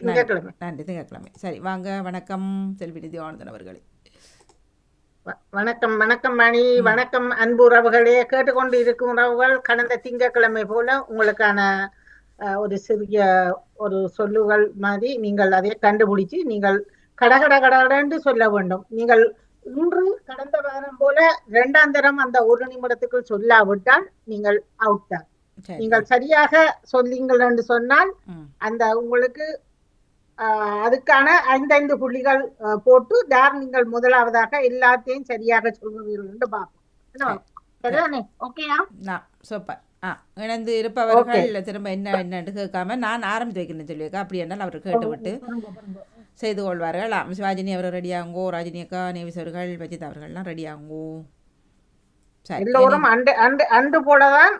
திங்கட்கிழமை நன்றி. திங்கட்கிழமை சரி வாங்க. வணக்கம் செல்வி நிதி ஆனந்தன் அவர்களே. வணக்கம் வணக்கம் மணி. வணக்கம் அன்பு உறவுகளே. கேட்டுக்கொண்டு இருக்கும் உறவுகள் கடந்த திங்கட்கிழமை போல உங்களுக்கான ஒரு சிறிய ஒரு சொல்லுகள் மாதிரி நீங்கள் அதை கண்டுபிடிச்சு நீங்கள் கடகட கடகடன்னு சொல்ல வேண்டும். நீங்கள் இன்று கடந்த வாரம் போல இரண்டாம் தரம் அந்த ஒரு நிமிடத்துக்குள் சொல்லாவிட்டால் நீங்கள் அவுட் தான். நீங்கள் சரியாக சொன்னீங்கள் என்று சொன்னால் அந்த உங்களுக்கு அதுக்கான ஐந்தைந்து புள்ளிகள் போட்டு யார் நீங்கள் முதலாவதாக எல்லாத்தையும் சரியாக சொல்கிறீர்கள் என்று பார்ப்போம். சூப்பர் ஆ இணைந்து இருப்பவர்கள் திரும்ப என்ன என்னன்னு கேட்காம நான் ஆரம்பித்து வைக்கிறேன்னு சொல்லியிருக்கேன். அப்படி என்றால் அவர் கேட்டுவிட்டு செய்து கொள்வார்கள். ஆ சிவாஜினி அவர் ரெடியாங்கோ ராஜினி அக்கா நேவிஸ் அவர்கள் வஜித் அவர்கள்லாம் ரெடியாங்கோ சரி எல்லோரும் அண்டு அண்டு அண்டு போலதான்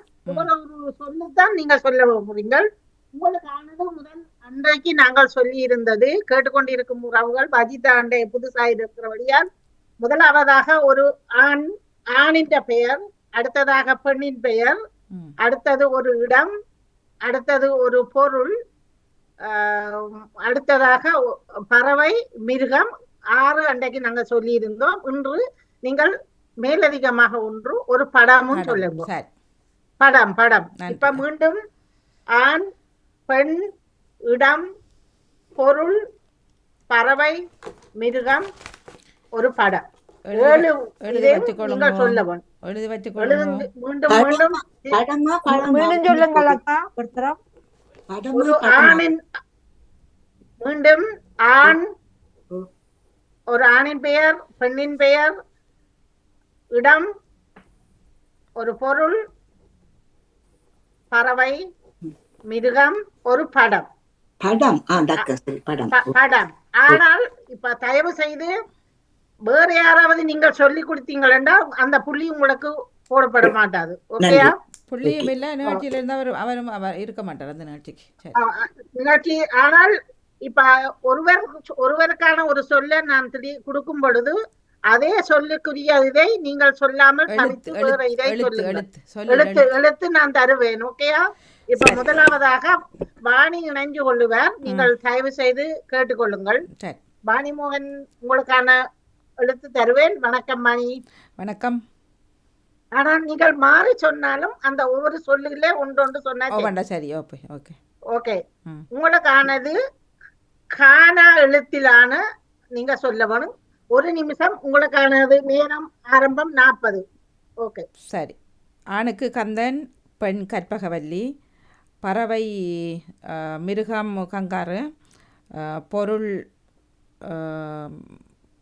ஒரு சொல்லுத்தான் நீங்கள் சொல்ல போறீங்கள் உங்களுக்கு ஆனது முதல் அன்றைக்கு நாங்கள் சொல்லி இருந்தது கேட்டுக்கொண்டிருக்கும் உறவுகள் வஜிதா அண்டை புதுசா இருக்கிறபடியால் முதலாவதாக ஒரு ஆண் ஆணின் பெயர் அடுத்ததாக பெண்ணின் பெயர் அடுத்தது ஒரு இடம் அடுத்தது ஒரு பொருள் அடுத்ததாக பறவை மிருகம் ஆறு அன்றைக்கு நாங்கள் சொல்லி இருந்தோம் இன்று நீங்கள் மேலதிகமாக ஒன்று ஒரு படமும் படம். சொல்லுங்க படம் படம். இப்ப மீண்டும் ஆண் பெண் இடம் பொருள் பறவை மிருகம் ஒரு படம். மீண்டும் ஆண். ஒரு ஆணின் பெயர் பெண்ணின் பெயர் இடம் ஒரு பொருள் பறவை மிருகம் ஒரு படம். படம். படம். படம். ஆனால் இப்ப தயவு செய்து வேற யாராவது நீங்கள் சொல்லி கொடுத்தீங்கள் என்றால் அந்த புள்ளி உங்களுக்கு போடப்பட மாட்டாது. ஓகேயா? புள்ளியும் இல்லை நிகழ்ச்சியில் இருந்தால் அவர் அவரும் அவர் இருக்க மாட்டார் அந்த நிகழ்ச்சிக்கு. நிகழ்ச்சி ஆனால் இப்ப ஒருவர் ஒருவருக்கான ஒரு சொல்ல நான் திடீ கொடுக்கும் பொழுது அதே சொல்லுக்குரிய இதை நீங்கள் சொல்லாமல் தவிர்த்து வேற இதை எழுத்து சொல்லுங்கள். எழுத்து சொல்லு எழுத்து. எழுத்து நான் தருவேன். ஓகேயா? இப்ப முதலாவதாக வாணி இணைஞ்சு கொள்ளுவார். நீங்கள் தயவு செய்து கேட்டுக்கொள்ளுங்கள். சரி. வாணி மோகன் உங்களுக்கான எழுத்து தருவேன். வணக்கம் வாணி. வணக்கம். ஆனால் நீங்கள் மாறி சொன்னாலும் அந்த ஒவ்வொரு சொல்லுகளே ஒன்றொன்று சொன்னா ஓ சரி. Okay okay. ஓகே. உங்களுக்கானது கானா எழுத்திலான நீங்க சொல்ல வேணும். ஒரு நிமிஷம். உங்களுக்கானது நேரம் ஆரம்பம் நாற்பது. ஓகே. சரி. ஆணுக்கு கந்தன் பெண் கற்பகவல்லி. பறவை மிருகம் கங்காரு ஆ, பொருள்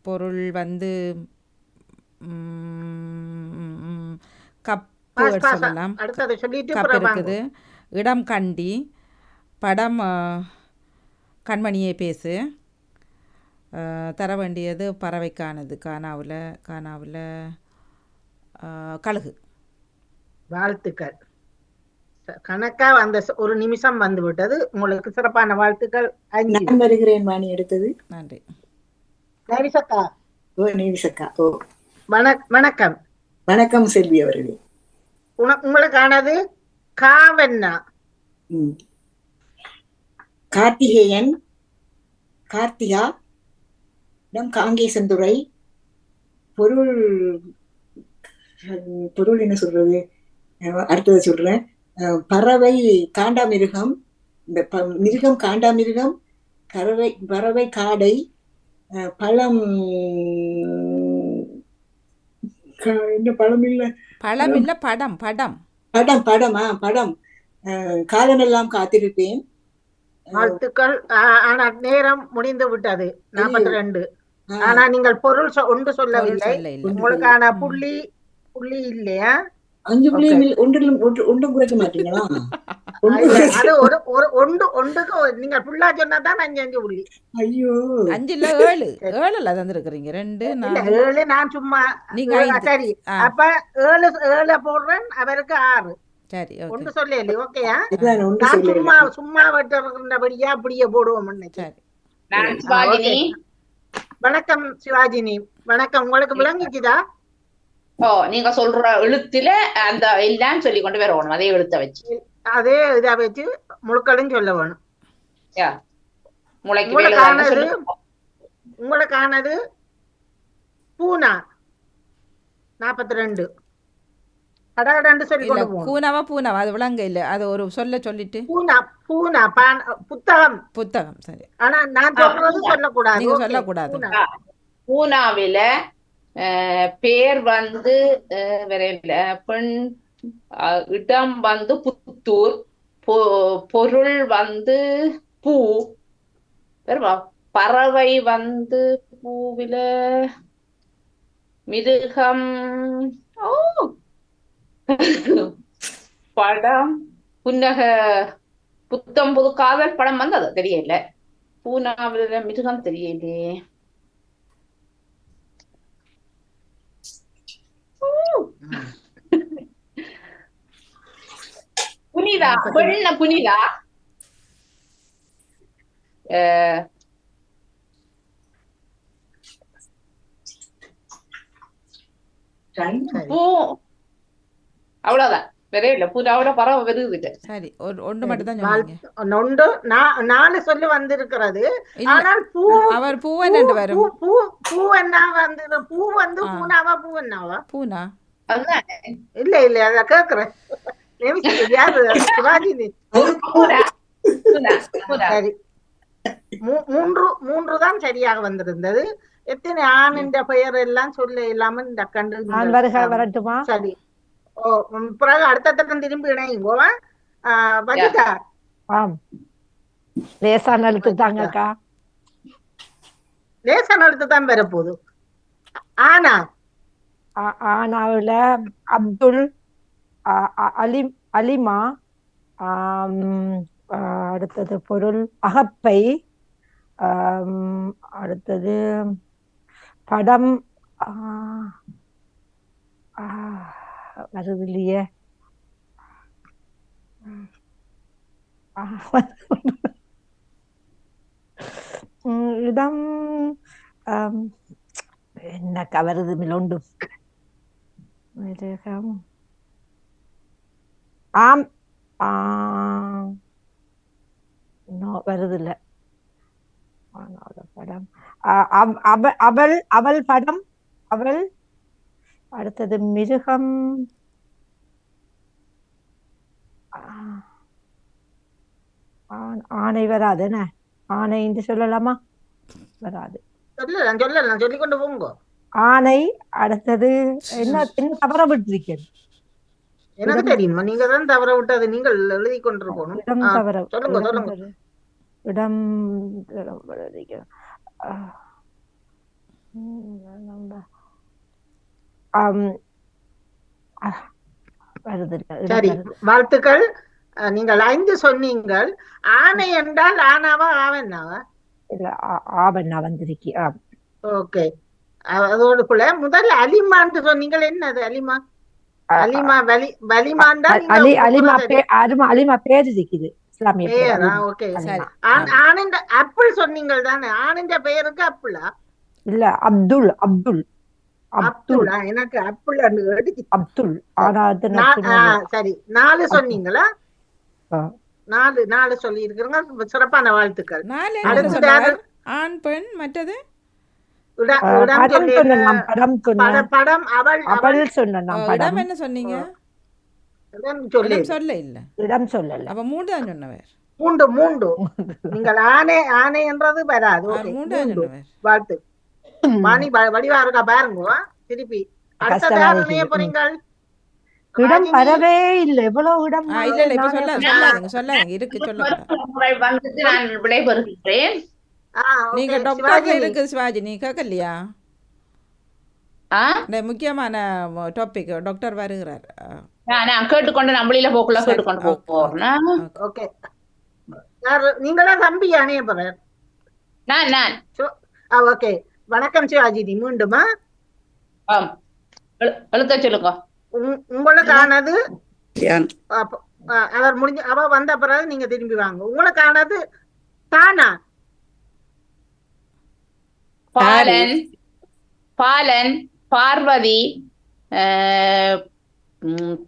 பொருள் வந்து கப்பு சொல்லலாம் கப். இருக்குது. இடம் கண்டி படம் கண்மணியே பேசு. தர வேண்டியது பறவைக்கானது. கானாவில் கானாவில் கழுகு. வாழ்த்துக்கள். கணக்கா அந்த ச- ஒரு நிமிஷம் வந்து விட்டது. உங்களுக்கு சிறப்பான வாழ்த்துக்கள். நான் வருகிறேன் வாணி எடுத்தது. நன்றி. நரிசக்கா ஓ நீவிசக்கா ஓ. வணக் வணக்கம். வணக்கம் செல்வி அவர்களே. உன- உங்களுக்கானது காவண்ணா. கார்த்திகேயன் கார்த்திகா இடம் காங்கேசந்துறை பொருள் பொருள் என்ன சொல்றது? அடுத்தது சொல்றேன். பறவை காண்டாமிருகம் இந்த ப- மிருகம் காண்டாமிருகம் பறவை பறவை காடை பழம் என்ன பழம் இல்ல? பழம் இல்லை படம் படம். படம் படமா படம். காலமெல்லாம் காத்திருப்பேன். வாழ்த்துக்கள். ஆ- ஆனா நேரம் முடிந்து விட்டது. நாற்பத்தி ரெண்டு. ஆனா நீங்கள் பொருள் சொ- ஒன்று சொல்லவில்லை. உங்களுக்கான புள்ளி புள்ளி இல்லையா? அஞ்சு புள்ளியும் ஒன்றிலும் ஒன்று ஒன்றும் குறைக்க மாட்டீங்களா? அவருக்கு ஆறு. சரி ஓகே. ஒன்று சொல்லல ஓகேயா? இதுதான் ஒன்று நான் சும்மா சும்மா வெட்டுறபடியா அப்படியே போடுவோம் சரி. வணக்கம் சிவாஜினி. வணக்கம். உங்களுக்கு விளங்கிச்சுதா ஓ நீங்க சொல்ற எழுத்துல அந்த எல்லாம் சொல்லி கொண்டு வரணும் அதே எழுத்த வச்சு. அதே இதா வச்சு முழுக்களும் சொல்ல வேணும். யா. முளைக்கு ஆனது பூனா. நாற்பத்தி ரெண்டு கூனாவா பூனாவா அது விளங்க இல்ல. அது ஒரு சொல்ல சொல்லிட்டு. பூனா பூனா பான் புத்தகம். புத்தகம் சரி. ஆனா நான் சொல்றது. சொல்லக்கூடாது. நீங்க சொல்லக்கூடாது. பூனா. பூனாவில பேர் வந்து அஹ், வேற பெண் அஹ், இடம் வந்து புத்தூர். பொ- பொருள் வந்து பூ. வேறுவா பறவை வந்து பூவில. மிருகம். ஓ! படம் புன்னக புத்தம் புது காதல் படம் வந்து அது தெரியல. பூனாவில மிருகம் தெரியலையே. புனிதா பெண்ண புனிதா? அவ்வளவுதான். வேற இல்ல பூனாவோட பறவை வருது சரி ஒரு ஒன்று மட்டும் தான் சொன்னீங்க நா- நாலு சொல்லு வந்திருக்கிறது. ஆனால் பூ அவர் பூ வரும்? பூ பூ என்ன வந்து பூ வந்து. பூனாவா பூ என்னவா? பூனா? இல்ல இல்ல அத கேக்குறேன் யாரு சிவாஜி நீ- பூனா பூனா பூனா சரி மூ- மூன்று மூன்று தான் சரியாக வந்திருந்தது எத்தனை ஆணின் பெயர் எல்லாம் சொல்ல இல்லாம இந்த கண்டு நான் வரட்டுமா சரி ஓ பிறகு அடுத்த தட்டம் திரும்பி இணையுங்கோவா வஜிதா ஆம் லேசான எழுத்து தாங்கக்கா லேசன் எடுத்து தான் வரப்போகுது ஆனா ஆனாவுல அப்துல் அலி அலிமா அடுத்தது பொருள் அகப்பை அடுத்தது படம் வருது இல்லையே இடம் என்ன கவருது வருது மிருகம் ஆம் ஆ இன்னும் வருது இல்ல ஆனாத படம் அவள் அவள் படம் அவள் அடுத்தது மிருகம் ஆ, ஆ- ஆனை வராது என்ன ஆனை என்று சொல்லலாமா வராது சொல்லலாம் சொல்லலாம் சொல்லிக் கொண்டு போங்க ஆனை அடுத்தது என்ன என்ன தவற விட்டிருக்கேன். எனக்கு இடம் தெரியுமா நீங்க தான் தவற விட்டது நீங்கள் எழுதி கொண்டிருக்கணும். இடம் ஆ, தவற சொல்லுங்க இடம் சொல்லுங்க. இடம் இடம் இடம் சரி. வாழ்த்துக்கள். நீங்கள் ஐந்து சொன்னீங்கள். ஆனை என்றால் ஆனாவா ஆவன்னாவா இல்ல ஆவண்ணா வந்திருக்கி. ஓகே. அதோடு கூட முதல்ல அலிமான்னு சொன்னீங்கள் என்னது அலிமா? அலிமா வலி வலிமான்டா அலி அலிமா அலிமா பேர். இருக்குது அப்பிள் சொன்னீங்கள் தானே? ஆணிண்ட பெயருக்கு அப்பிளா இல்ல அப்துல் அப்துல். அப்துல். எனக்கு அப்பிள் அப்துல். ஆனா அது நா- நச்சு ஆ, சரி. நாலு சொன்னீங்களா. நாலு நாலு சொல்லி இருக்கிறீங்க சிறப்பான வாழ்த்துக்கள்? ஆண் பெண் மற்றது? படம். சொன்னேன் படம் சொன்னேன். படம் படம் அவள் அவள். சொன்னேன் நான் படம். என்ன சொன்னீங்க? இடம் சொல்லு. இல்ல. இடம் சொல்லல. அப்ப மூன்று தான் சொன்னவர். மூண்டு மூண்டு நீங்கள் ஆணை ஆணை என்றது வராது. வாழ்த்து. வ- வடிவா இருக்கா பாருங்க. வா, திருப்பி. அடுத்த கஷ்டமா யார் இருக்குது. இணைய போறீங்க இடம் வரவே இல்லை. எவ்வளவு இடம் இல்ல இல்ல இப்ப. சொல்லாதீங்க சொல்லாதீங்க. இருக்கு முறை வந்துட்டு நான் விடைபெறுகிறேன். நீங்க டாக்டர்ல. இருக்கு சிவாஜி. நீ கேட்கலையா? முக்கியமான டாபிக் டாக்டர் வருகிறார். நான் கேட்டுக்கொண்டு நம்மளில போக்குள்ள கேட்டுக்கொண்டு போறேன் ஓகே. நீங்களா தம்பி அணைய போறேன் நான் நான். ஓகே. வணக்கம் சிவாஜினி மீண்டுமா எழுத்த சொல்லுங்க உங்- உங்களுக்கானது அவர் முடிஞ்ச அவ வந்த பிறகு நீங்க திரும்பி வாங்க. உங்களுக்கானது தானா? பாலன் பாலன் பார்வதி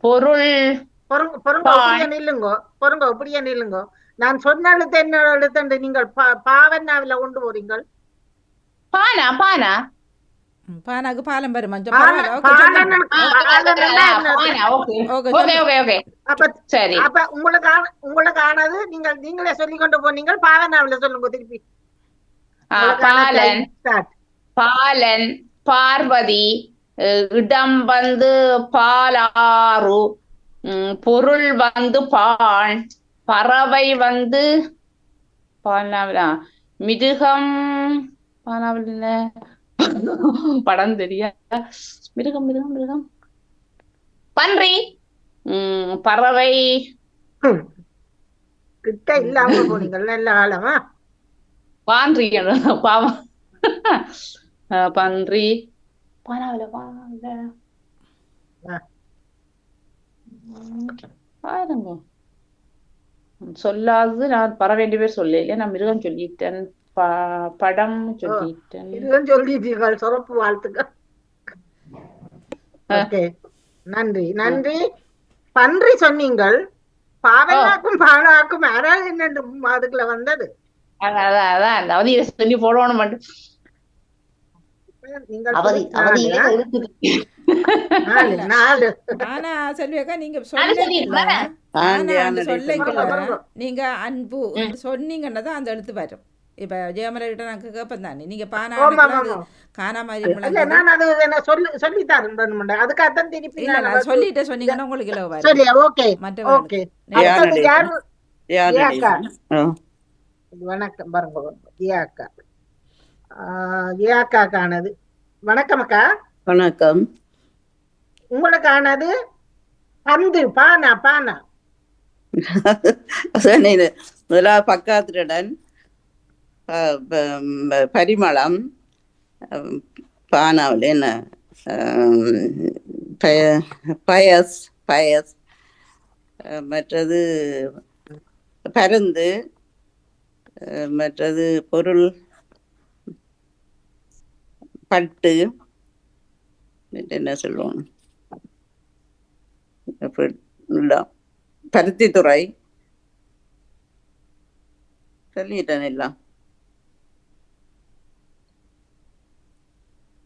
பொருள். இப்படியே நில்லுங்கோ பொறுங்க இப்படியே நில்லுங்கோ. நான் சொன்ன எழுத்து என்ன எழுத்து நீங்கள் பா- பாவன்னாவில கொண்டு போறீங்கள். பானா பானா? பானாக்கு பாலம் அப்ப சரி. அப்ப உங்களுக்கு உங்களுக்கு ஆனது நீங்கள் நீங்களே சொல்லி கொண்டு போனீங்க பாவனாவில சொல்லுங்க திருப்பி. பாலன். பாலன் பார்வதி இடம் வந்து பாலாறு பொருள் வந்து பான் பறவை வந்து பாலாவிலா மிருகம் பாலாவில் படம் தெரியா? மிருகம் மிருகம் மிருகம். பன்றி ம், பறவை. கிட்ட இல்லாம போனீங்க நல்ல காலமா பான்றி பாவம். பன்றி. ஆ. ம், பாருங்க. ம், சொல்லாதது நான் பற வேண்டிய பேர் சொல்லல. நான் மிருகம் சொல்லிட்டேன். ப- படம் சொல்லிட்டேன். இதுவும் சொல்லிட்டீர்கள். சிறப்பு வாழ்த்துக்கள். நன்றி. நன்றி. பன்றி சொன்னீங்கள். பாவனாக்கும் பானாக்கும் யாராவது என்ன அதுக்குள்ள வந்தது? அதான் அதான் சொல்லி போடணும் மட்டும். ஆனா செல்வியக்கா நீங்க ஆண்டி. நீங்க அன்பு சொன்னீங்கன்னா தான் அந்த எழுத்து வரும். இப்ப ஜெயமலை கிட்ட நான் கேட்பேன் தானே. நீங்க ஆமா. காணா மாதிரி இல்ல. நான் அது என்ன சொல்லி சொல்லித்தாருன்னு அதுக்காகத்தான் திருப்பி இல்ல நான் சொல்லிட்டு சொன்னீங்கன்னா உங்களுக்கு ஓகே. மற்றவர்களுக்கு ஓகே. வணக்கம் பாருங்க பாருங்க. ஏக்கா ஆஹ் ஏக்காக்கானது வணக்கம் அக்கா. வணக்கம். உங்களுக்கானது பந்து பானா பானா. சொன்னேன் முதலாவது பக்காத்துடன் ப- ப- பரிமளம் பானாவில் என்ன பயஸ் பயஸ் மற்றது பருந்து மற்றது பொருள் பட்டு என்ன சொல்லுவோம்? பருத்தித்துறை. சொல்லிட்டேன் எல்லாம்.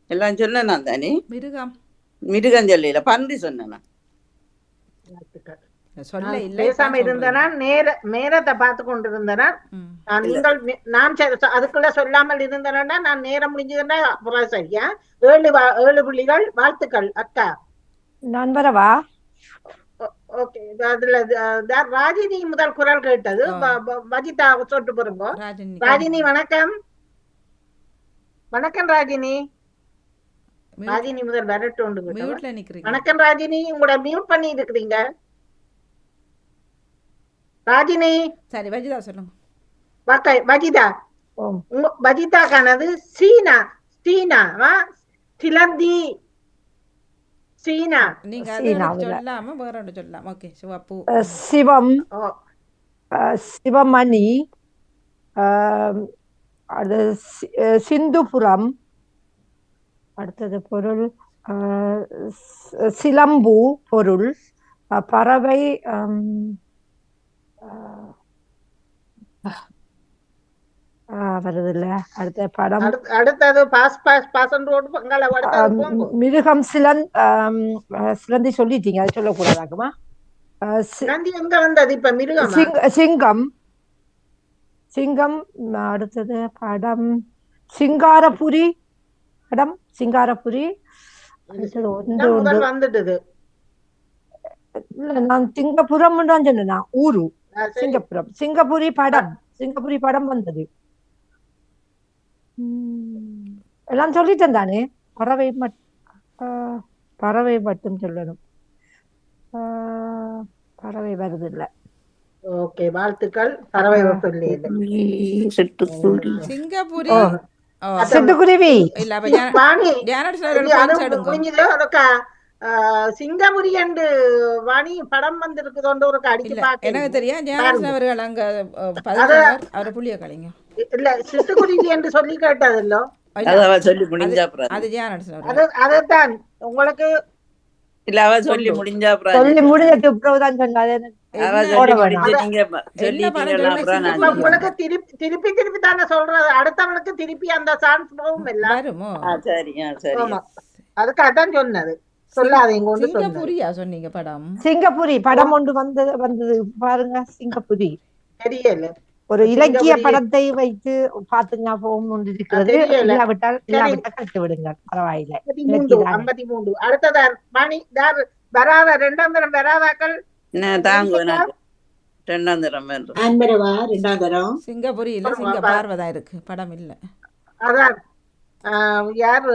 எல்லாம் சொன்னேன் நான் தானே? மிருகம். மிருகம் சொல்லல பன்றி சொன்னேன்? சொல்ல இல்ல பேசாம இருந்தனா நேர நேரத்தை பார்த்து கொண்டு இருந்தனா நீங்கள் நான் அதுக்குள்ள சொல்லாமல் இருந்தனா நான் நேரம் முடிஞ்சதுன்னா அப்புறம் சரியா ஏழு வா- ஏழு புள்ளிகள் வாழ்த்துக்கள் அக்கா. நான் வரவா ஓகே. அதுல ராஜினி முதல் குரல் கேட்டது. வஜிதா சொட்டு போருங்க ராஜினி. வணக்கம். வணக்கம் ராஜினி. ராஜினி முதல் வரட்டு வணக்கம் ராஜினி. உங்களோட மியூட் பண்ணி இருக்கிறீங்க. ராஜினி சரி வஜிதா சொல்லுங்க. வஜிதா. ஓம் உங்க வஜிதாக்கானது சீனா சீனாவா சிலந்தி. சீனா. நீங்க. சொல்லாம வேற ஒன்று சொல்லலாம் ஓகே சிவப்பு. சிவம். சிவமணி. அது சிந்துபுரம். அடுத்தது பொருள் சிலம்பு பொருள். பறவை ஹம், அஹ், ஆஹ், வருது இல்ல அடுத்த படம். அடுத்த- அடுத்தது பாஸ் பாஸ் பாசன் ரோடு பங்காள மிருகம் அஹ், சிலந்தி சொல்லிட்டீங்க அது சொல்லக்கூடாதாக்குமா? சிலந்தி எங்க வந்தது? இப்ப மிருகமா? சிங்க- சிங்கம். சிங்கம் அடுத்தது படம். சிங்காரபுரி. படம் சிங்காரபுரி. அடுத்தது ஒன்று ஒன்று வந்துட்டுது. இல்ல நான் சிங்கப்புரம் தான் சொன்னேன் ஊரு. சிங்கப்புரம். சிங்கப்புரி படம். சிங்கப்புரி படம் வந்தது. எல்லாம் சொல்லிட்டேன் தானே? பறவை மட் பறவை மட்டும் சொல்லணும். பறவை வருது இல்ல. ஓகே வாழ்த்துக்கள். பறவை சொல்லி சிட்டுக்குருவி சிங்கப்பூரி. சிட்டுக்குருவி. இல்ல சிங்கமுரி என்று வாணி படம் வந்திருக்குதோண்டு ஒரு அடிச்சு இல்ல எனக்கு தெரியும் ஞானேஷ் அவர்கள் அங்க. அவரை புள்ளிய கலைங்க. இல்ல சிட்டுக்குருவி என்று சொல்லி கேட்டதில்லோ? அதை அவ சொல்லி முடிஞ்சா அப்புறம். அது ஞானேஷ் அவர்கள். அது அதுதான் உங்களுக்கு? இல்ல அவ சொல்லி கொண்டு. முடிஞ்சா அப்புறம் சொல்லி அது- முடிஞ்சதுக்கு பிறகுதான் சொன்னாது எனக்கு அவ என்ன போட சொல்லி வேணாம். முடிஞ்சு நீங்க படம் சொல்லிட்டீங்களா அப்புறம் சொல்லுங்க, நான் இப்ப உங்களுக்கு சொல்லுவேன். திருப்பி திருப்பி திருப்பி தானே சொல்றது. அடுத்தவனுக்கு திருப்பி அந்த சான்ஸ் போகும் இல்ல. தான் சொன்னது. சொல்லாதீங்க ஒன்று சிங்கப்பூரியா சொன்னீங்க படம்? சிங்கப்பூரி படம் ஒன்று வந்தது வந்தது பாருங்க சிங்கப்பூரி. தெரியல. ஒரு இலக்கிய. படத்தை வைத்து பார்த்து ஞாபகம் ஒன்று இருக்கிறது. இல்லாவிட்டால். இல்லாவிட்டால் கட்டு விடுங்க பரவாயில்ல. ஐம்பத்தி மூன்று அடுத்ததான் மணி யார்? வராத ரெண்டாம் தரம் வராதாக்கள்? ரெண்டாம் தரம் ஆன்பரவா ரெண்டாம் தரம்? சிங்கப்பூரி இல்ல சிங்க பார்வதா இருக்கு படம் இல்ல. அதான். ஆஹ், யார்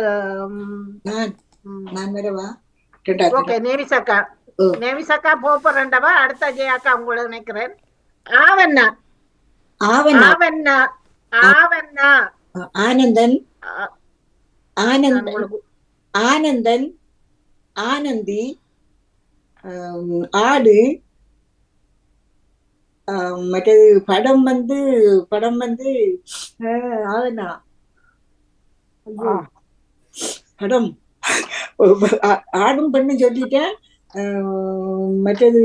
நான் வரவா ஓகே நேவிசக்கா. நேவிசக்கா ரெண்டவா? அடுத்த ஜெயாக்கா உங்களை நினைக்கிறேன். ஆவண்ணா. ஆவண்ணா. ஆனந்தன். ஆனந்தன் ஆனந்தன். ஆனந்தி. ஆடு. மற்றது படம் வந்து படம் வந்து ஆவண்ணா. படம். ஆடும் பண்ணு சொல்லிட்டேன் மற்றது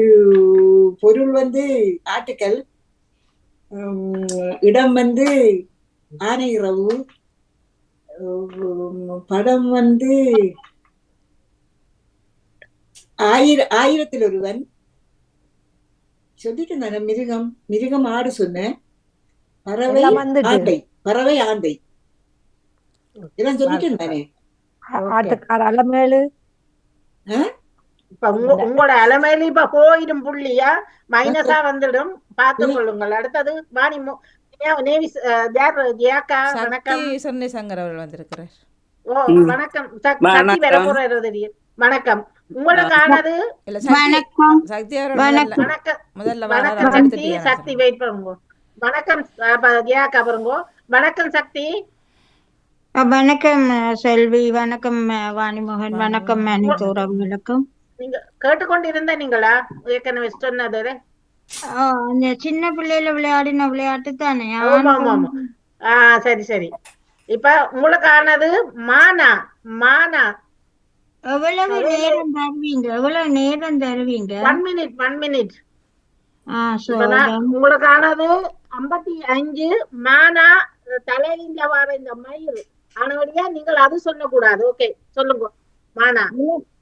பொருள் வந்து ஆட்டுக்கல் இடம் வந்து ஆனையிறவு ஆம், படம் வந்து ஆயிர ஆயிரத்தில் ஒருவன் சொல்லிட்டு நான் மிருகம் மிருகம் ஆடு சொன்னேன் பறவை. ஆந்தை பறவை ஆந்தை இதெல்லாம் சொல்லிட்டு Okay. ஆட்டுக்கார அலமேலு. இப்ப உங்க உங்களோட அலமையில இப்ப போயிடும் புள்ளியா? மைனஸா வந்துடும். பார்த்து கொள்ளுங்கள். அடுத்தது வாணி மு- நே- நேவிஸ் அஹ், யார் ஜியாக்கா சக்தி வணக்கம். சொன்னை சங்கர் அவர்கள் வந்திருக்கிறார். ஓ. வணக்கம். சக்- சக்தி வணக்கம். போறது தெரியும் வணக்கம். வணக்கம். சக்தி அவர்கள் முதல்ல வணக்கம். முதல்ல வர வணக்கம் சக்தி. வெயிட் பண்ணுங்க. வணக்கம் ஜியாக்கா பாருங்க. வணக்கம் சக்தி. வணக்கம் செல்வி. வணக்கம் வாணிமோகன். வணக்கம். மணித்தோர் அவர்களுக்கும் நீங்க கேட்டுக்கொண்டிருந்த நீங்களா? ஏற்கனவே சொன்னது அந்த சின்ன பிள்ளையில விளையாடின விளையாட்டு தானே ஆஹ் சரி சரி. இப்ப உங்களுக்கானது மானா மானா. எவ்வளவு நேரம் தருவீங்க? எவ்வளவு நேரம் தருவீங்க? ஒன் மினிட் ஒன் மினிட் உங்களுக்கானது ஐம்பத்தி அஞ்சு மானா தலையில வர இந்த மயில். ஆனபடியா நீங்கள் அது சொல்லக்கூடாது. ஓகே சொல்லுங்க. மானா.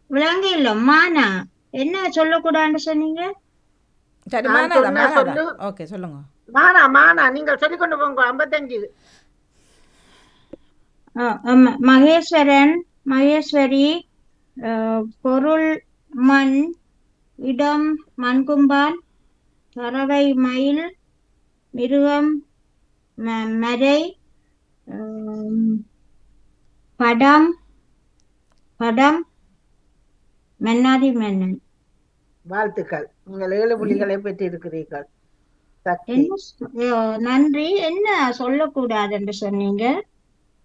விளங்க இல்ல மானா. என்ன சொல்லக்கூடாதுன்னு சொன்னீங்க? சொல்லு. ஓகே சொல்லுங்க. மானா மானா நீங்கள் சொல்லிக் கொண்டு போங்க ஐம்பத்தஞ்சு. மகேஸ்வரன் மகேஸ்வரி பொருள் மண் இடம் மண்கும்பான் பறவை மயில் மிருகம் ம- மரை ஆம், படம் படம் மன்னாதி மன்னன். வாழ்த்துக்கள். நீங்கள் ஏழு புள்ளிகளை பெற்று இருக்கிறீர்கள். என்ன நன்றி. என்ன சொல்லக்கூடாதுன்னு சொன்னீங்க?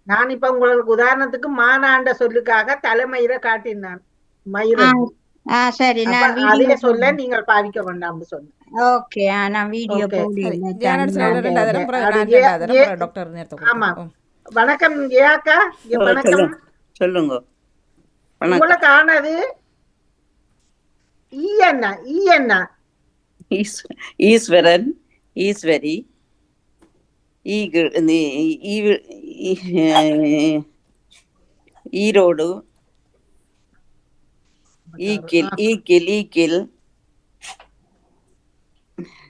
நான் இப்ப உங்களுக்கு உதாரணத்துக்கு மானாண்ட சொல்லுக்காக தலைமயிரை காட்டினான் மயிரை. ஆ சரி. அப்ப நான் அதே வீடியோ சொல்ல நீங்கள் பாவிக்க வேண்டாம்னு சொன்னேன். ஓகே நான் வீடியோ நேரத்தை ஆமா. கொடுப்போம் வணக்கம் ஜெயாக்கா ஓ, வணக்கம். சொல்லுங்க. சொல்லுங்க. வணக்கம். உங்களுக்கு ஆனது ஈ என்ன ஈ என்ன ஈஸ்- ஈஸ்வரன் ஈஸ்வரி ஈகு இந்த ஈ- ஈ- ஈ- ஈரோடு ஈக்கில் ஈக்கில் ஈக்கில்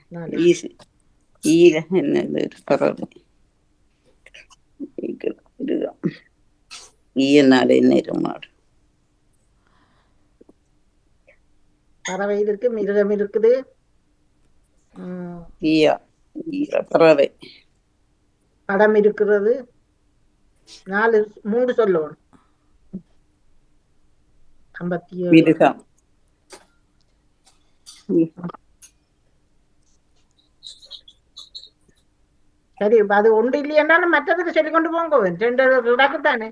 நாலு. ஈஸ் ஈர என்னது பரவாயில்ல. ஈக்கில் மிருகம் ஈயனால பறவை இருக்கு மிருகம் இருக்குது. ஈயா பறவை. படம் இருக்கிறது. நாலு மூன்று சொல்லணும். ஐம்பத்தி ஏழு. மிருகம். சரி அது ஒன்று இல்லையென்றாலும் மற்றதுக்கு சொல்லிக் கொண்டு போங்க. ரெண்டு கிடக்குத்தானே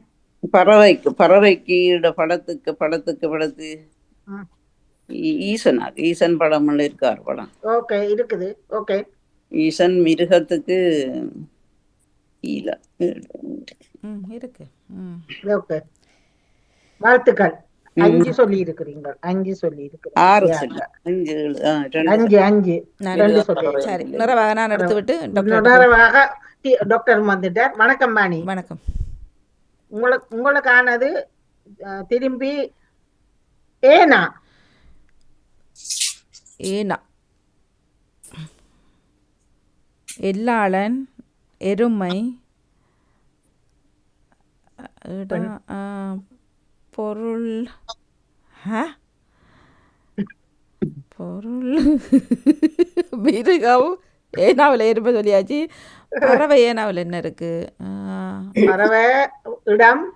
பறவைக்கு பறவைக்கு ஈட படத்துக்கு படத்துக்கு படத்து. ஈசனா ஈசன் படம் இருக்கார் படம். ஓகே இருக்குது. ஓகே. ஈசன் மிருகத்துக்கு ஈல ம் இருக்கு. ம். ஓகே. வாழ்த்துக்கள். அஞ்சு சொல்லி இருக்கிறீங்க அஞ்சு சொல்லி. இருக்கிறீங்க அஞ்சு ஏழு ஆ, ரெண்டு. அஞ்சு ரெண்டு சொல்லி சரி நிறைவாக நான் எடுத்து விட்டு டாக்டர் நிறைவாக டாக்டர் வந்துட்டார். வணக்கம் மாணி வணக்கம். உங்களுக்கு உங்களுக்கானது திரும்பி ஏனா? ஏனா. எல்லாளன் எருமை பொருள்? பொருள். மிருகம். ஏனாவில் எருமை சொல்லியாச்சு? பறவை ஏனாவில் என்ன இருக்கு? பறவை இடம்.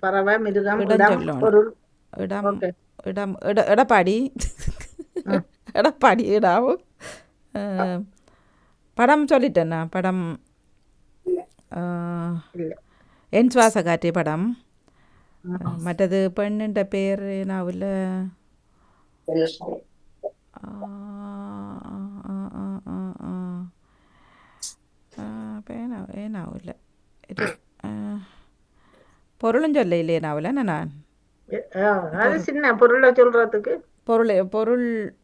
பறவை மிருகம் இடம். பொருள். இடம். இடம். இட எடப்பாடி எடப்பாடி இடம். படம் சொல்லிட்டேண்ணா படம். ஆ, இல்ல. என் சுவாச காற்றி படம். ஆ, பொருளும் சொல்ல இல்லையே நாவில் நான்? அஹ், அது சின்ன பொருளை சொல்றதுக்கு. பொருள் பொருள்.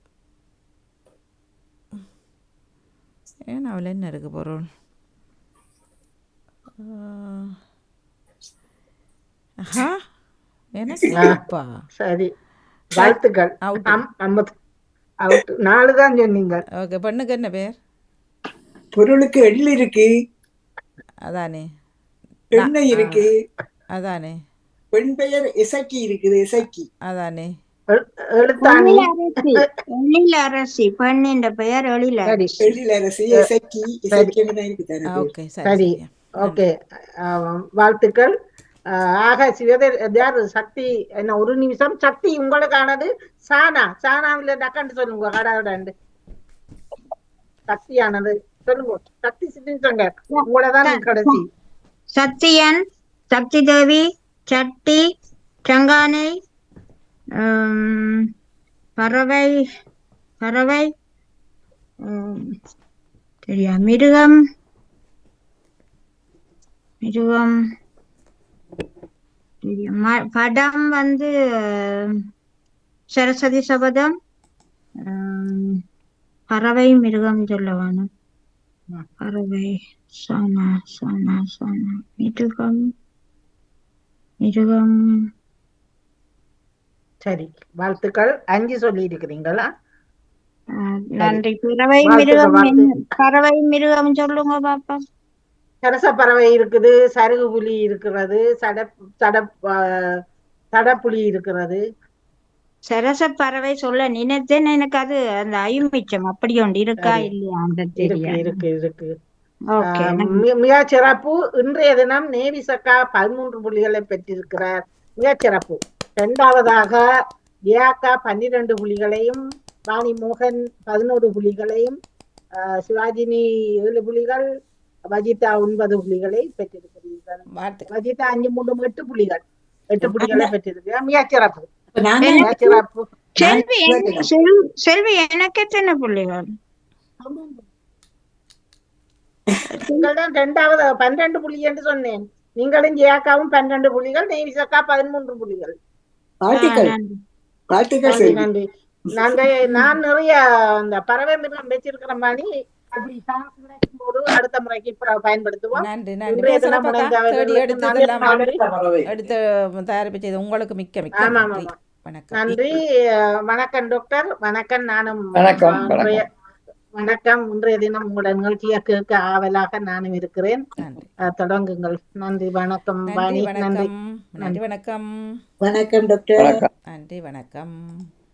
ஏன் அவள் என்ன இருக்கு பொருள்? ஆஹ். அப்பா சரி. வாழ்த்துக்கள். ஐம்பது அவுட் நாலு தான் சொன்னீங்க. ஓகே பெண்ணுக்கு என்ன பேர்? பொருளுக்கு எள்ளு இருக்கு. அதானே. எண்ணெய் இருக்கு. அதானே. பெண் பெயர் இசக்கி இருக்குது இசக்கி. அதானே. எழிலரசி பெண்ணின் பெயர் எழிலரசி சரி. எழிலரசி இசக்கி இசக்கி. ஓகே சரி ஓகே. வாழ்த்துக்கள். ஆக சிவதர் சக்தி என்ன ஒரு நிமிஷம். சக்தி உங்களுக்கானது. சானா சானாவில் டக்காண்டு சொல்லுங்க. கடாவிடாண்டு சக்தியானது. சொல்லுங்க. சக்தி சிட்டிசங்கர் உங்களோட தான் கடைசி. சத்தியன் சக்தி தேவி சட்டி சங்கானை பறவை பறவை தெரியா மிருகம் மிருகம் படம் வந்து சரஸ்வதி சபதம் பறவை மிருகம் சொல்ல வேணும் பறவை சோனா சோனா சோனா. மிருகம் மிருகம். சரி வாழ்த்துக்கள். அஞ்சு சொல்லி இருக்கிறீங்களா நன்றி. பறவை மிருகம்? பறவை மிருகம் சொல்லுங்க பாப்பா. சரச பறவை இருக்குது சருகு புலி இருக்கிறது சட சட சடப்புலி இருக்கிறது. சரச பறவை சொல்ல நினைத்தேன் எனக்கு அது அந்த ஐமிச்சம் அப்படி ஒன்று இருக்கா. இல்லையா? அந்த இருக்கு இருக்கு மிக சிறப்பு இன்றைய தினம் நேவி சக்கா பதிமூன்று புள்ளிகளை பெற்றிருக்கிறார். மிக சிறப்பு இரண்டாவதாக தியாக்கா பன்னிரண்டு புள்ளிகளையும் வாணி மோகன் பதினோரு புள்ளிகளையும் ஆஹ் சிவாஜினி ஏழு புள்ளிகள் வஜிதா ஒன்பது புள்ளிகளை பெற்றிருக்கிறீர்கள். வஜிதா அஞ்சு மூன்று எட்டு புள்ளிகள். எட்டு புள்ளிகளை பெற்றிருக்கிறார் மிக சிறப்பு. செல்வி செல்வி எனக்கு எத்தனை பிள்ளைகள்? நீங்கள் தான் இரண்டாவது பன்னிரண்டு புள்ளி என்று சொன்னேன். நீங்களும் ஜியாக்காவும் பன்னிரண்டு புள்ளிகள் நேவி சக்கா பதிமூன்று புள்ளிகள். நன்றி. நான் நான் நிறைய அந்த பறவை மிருகம் வச்சிருக்கிற மாதிரி அடுத்த முறைக்கு பயன்படுத்துவோம். நன்றி நன்றி. எடுத்து தயாரிப்பு செய்து உங்களுக்கு மிக்க மிக்க நன்றி. வணக்கம். நன்றி. வணக்கம் டாக்டர் வணக்கம். நானும் வணக்கம், வணக்கம். இன்றைய தினம் உங்களோட நிகழ்ச்சியை கேட்க ஆவலாக நானும் இருக்கிறேன். தொடங்குங்கள். நன்றி வணக்கம். நன்றி வாணி நன்றி வணக்கம். நன்றி. வணக்கம். வணக்கம் டாக்டர் நன்றி வணக்கம்.